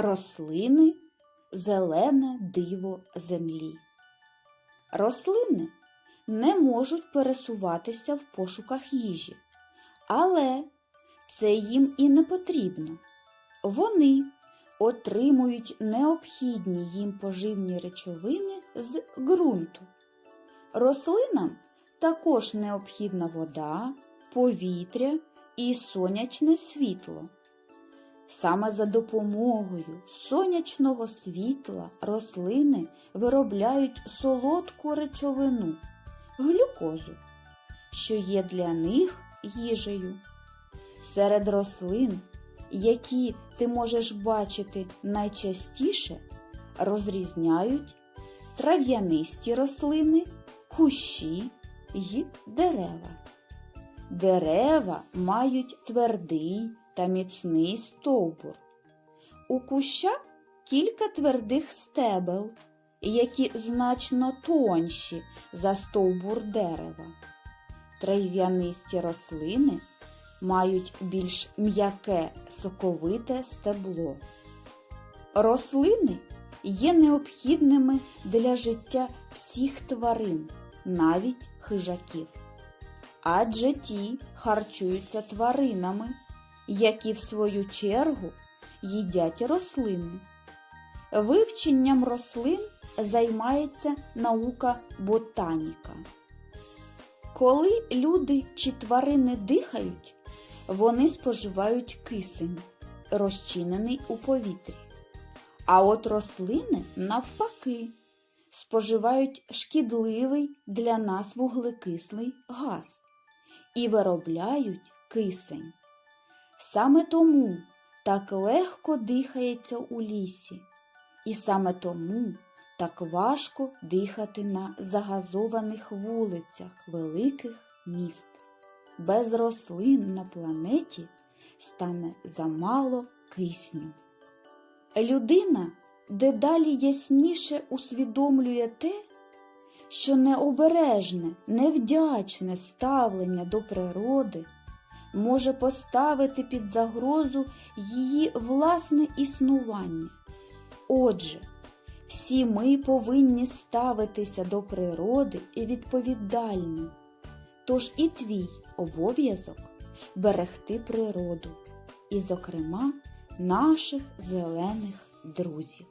Рослини зелене диво землі. Рослини не можуть пересуватися в пошуках їжі, але це їм і не потрібно. Вони отримують необхідні їм поживні речовини з ґрунту. Рослинам також необхідна вода, повітря і сонячне світло. Саме за допомогою сонячного світла рослини виробляють солодку речовину глюкозу, що є для них їжею. Серед рослин, які ти можеш бачити найчастіше, розрізняють трав'янисті рослини, кущі й дерева. Дерева мають твердий та міцний стовбур. У куща кілька твердих стебел, які значно тонші за стовбур дерева. Трав'янисті рослини мають більш м'яке соковите стебло. Рослини є необхідними для життя всіх тварин, навіть хижаків. Адже ті харчуються тваринами, які в свою чергу їдять рослини. Вивченням рослин займається наука ботаніка. Коли люди чи тварини дихають, вони споживають кисень, розчинений у повітрі. А от рослини, навпаки, споживають шкідливий для нас вуглекислий газ і виробляють кисень. Саме тому так легко дихається у лісі, і саме тому так важко дихати на загазованих вулицях великих міст. Без рослин на планеті стане замало кисню. Людина дедалі ясніше усвідомлює те, що необережне, невдячне ставлення до природи може поставити під загрозу її власне існування. Отже, всі ми повинні ставитися до природи і відповідально. Тож і твій обов'язок берегти природу, і, зокрема, наших зелених друзів.